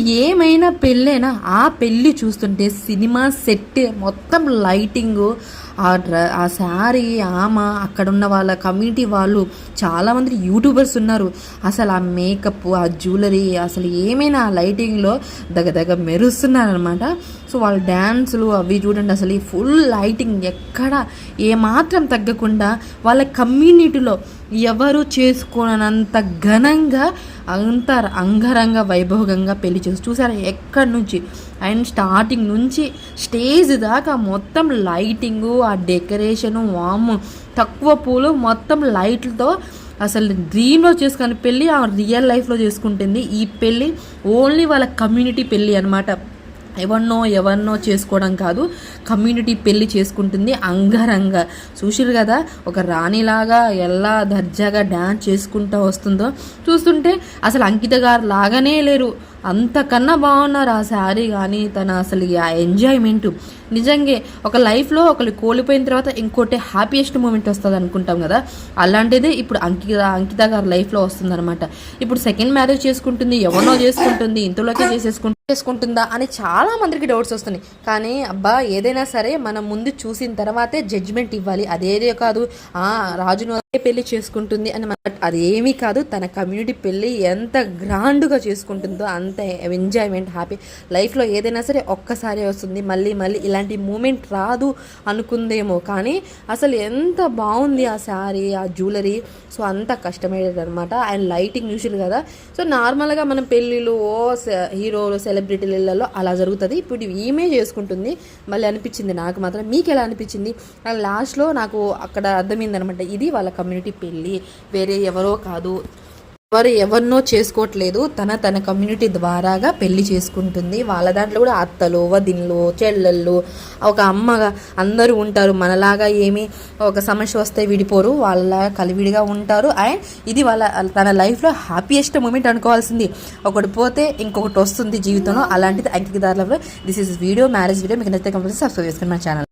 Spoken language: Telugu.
ఏమైనా పెళ్ళైనా ఆ పెళ్ళి చూస్తుంటే సినిమా సెట్ మొత్తం లైటింగ్ ఆ డ్ర ఆ శారీ ఆమె అక్కడున్న వాళ్ళ కమ్యూనిటీ వాళ్ళు చాలామంది యూట్యూబర్స్ ఉన్నారు. అసలు ఆ మేకప్ ఆ జ్యువెలరీ అసలు ఏమైనా ఆ లైటింగ్లో దగ్గ దగ్గ మెరుస్తున్నారనమాట సో వాళ్ళ డ్యాన్సులు అవి చూడండి అసలు ఈ ఫుల్ లైటింగ్ ఎక్కడ ఏమాత్రం తగ్గకుండా వాళ్ళ కమ్యూనిటీలో ఎవరు చేసుకోనంత ఘనంగా అంత అంగరంగ వైభోగంగా పెళ్ళి చేసి చూసారా ఎక్కడి నుంచి? అండ్ స్టార్టింగ్ నుంచి స్టేజ్ దాకా మొత్తం లైటింగు ఆ డెకరేషను వాము తక్కువ పూలు మొత్తం లైట్లతో అసలు డ్రీమ్లో చేసుకుని పెళ్ళి ఆ రియల్ లైఫ్లో చేసుకుంటుంది. ఈ పెళ్ళి ఓన్లీ వాళ్ళ కమ్యూనిటీ పెళ్ళి అనమాట ఎవరినో ఎవరినో చేసుకోవడం కాదు కమ్యూనిటీ పెళ్ళి చేసుకుంటుంది అంగరంగ. చూసిరు కదా ఒక రాణిలాగా ఎలా దర్జాగా డ్యాన్స్ చేసుకుంటూ వస్తుందో. చూస్తుంటే అసలు అంకిత గారు లాగానే లేరు. అంతకన్నా బాగున్నారు ఆ శారీ కానీ తన అసలు ఆ ఎంజాయ్మెంట్. నిజంగా ఒక లైఫ్లో ఒకరు కోల్పోయిన తర్వాత ఇంకోటి హ్యాపీయెస్ట్ మూమెంట్ వస్తుంది అనుకుంటాం కదా. అలాంటిదే ఇప్పుడు అంకిత అంకిత గారి లైఫ్లో వస్తుంది అనమాట ఇప్పుడు సెకండ్ మ్యారేజ్ చేసుకుంటుంది ఎవరినో చేసుకుంటుంది ఇంతలోకే చేసేసుకుంటుంది చేసుకుంటుందా అని చాలా మందికి డౌట్స్ వస్తున్నాయి. కానీ అబ్బా ఏదైనా సరే మనం ముందు చూసిన తర్వాతే జడ్జిమెంట్ ఇవ్వాలి. అదేదే కాదు రాజును పెళ్ళి చేసుకుంటుంది అని అది ఏమీ కాదు తన కమ్యూనిటీ పెళ్ళి ఎంత గ్రాండ్గా చేసుకుంటుందో అంత ఎంజాయ్మెంట్ హ్యాపీ లైఫ్లో ఏదైనా సరే ఒక్కసారి వస్తుంది మళ్ళీ మళ్ళీ ఇలాంటి మూమెంట్ రాదు అనుకుందేమో. కానీ అసలు ఎంత బాగుంది ఆ శారీ ఆ జ్యువెలరీ సో అంత కష్టమయ్యేది అనమాట అండ్ లైటింగ్ యూజువల్ కదా. సో నార్మల్గా మనం పెళ్ళిళ్ళు ఓ హీరోలు సెలబ్రిటీలలో అలా జరుగుతుంది. ఇప్పుడు ఈమె చేసుకుంటుంది. మళ్ళీ అనిపించింది నాకు మాత్రం. మీకు ఎలా అనిపించింది? లాస్ట్లో నాకు అక్కడ అర్థమైంది అనమాట ఇది వాళ్ళ కమ్యూనిటీ పెళ్ళి వేరే ఎవరో కాదు. ఎవరు ఎవరినో చేసుకోవట్లేదు. తన తన కమ్యూనిటీ ద్వారాగా పెళ్ళి చేసుకుంటుంది. వాళ్ళ దాంట్లో కూడా అత్తలు వదిన్లు చెల్లెళ్ళు ఒక అమ్మగా అందరూ ఉంటారు. మనలాగా ఏమి ఒక సమస్య వస్తే విడిపోరు. వాళ్ళ కలివిడిగా ఉంటారు. అండ్ ఇది వాళ్ళ తన లైఫ్లో హ్యాపీయెస్ట్ మూమెంట్ అనుకోవాల్సింది. ఒకటి పోతే ఇంకొకటి వస్తుంది జీవితంలో. అలాంటిది అంకితదారులలో this is video marriage video మీకు నచ్చితే కంపల్సరీ సబ్స్క్రైబ్ చేసుకుని మన ఛానల్